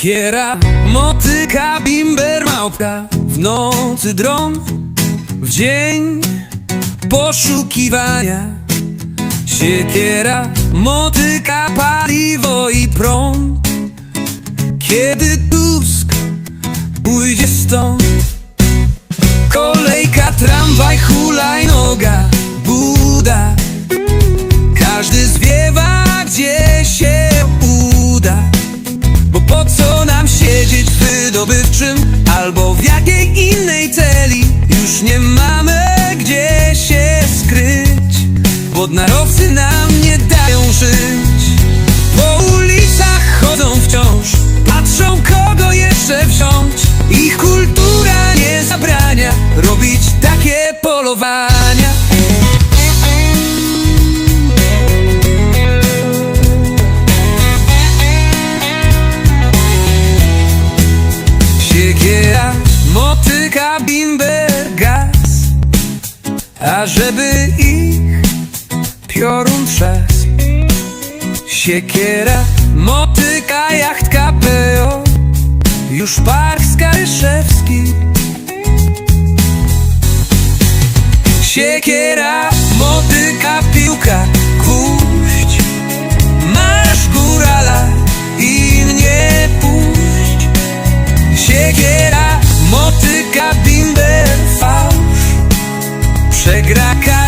Siekiera, motyka, bimber, małpka. W nocy dron, w dzień poszukiwania. Siekiera, motyka, paliwo i prąd. Kiedy Tusk pójdzie stąd. Kolejka, tramwaj, hulajnoga, Buda. Każdy zwiewa, wydobywczym Albo w jakiej innej celi. Już nie mamy gdzie się skryć Wodnarowcy nam nie dają żyć. Po ulicach chodzą wciąż A żeby ich piorun trzas Siekiera, motyka, jachtka, PO Już park Skaryszewski. Siekiera, motyka, piłka, Você é graca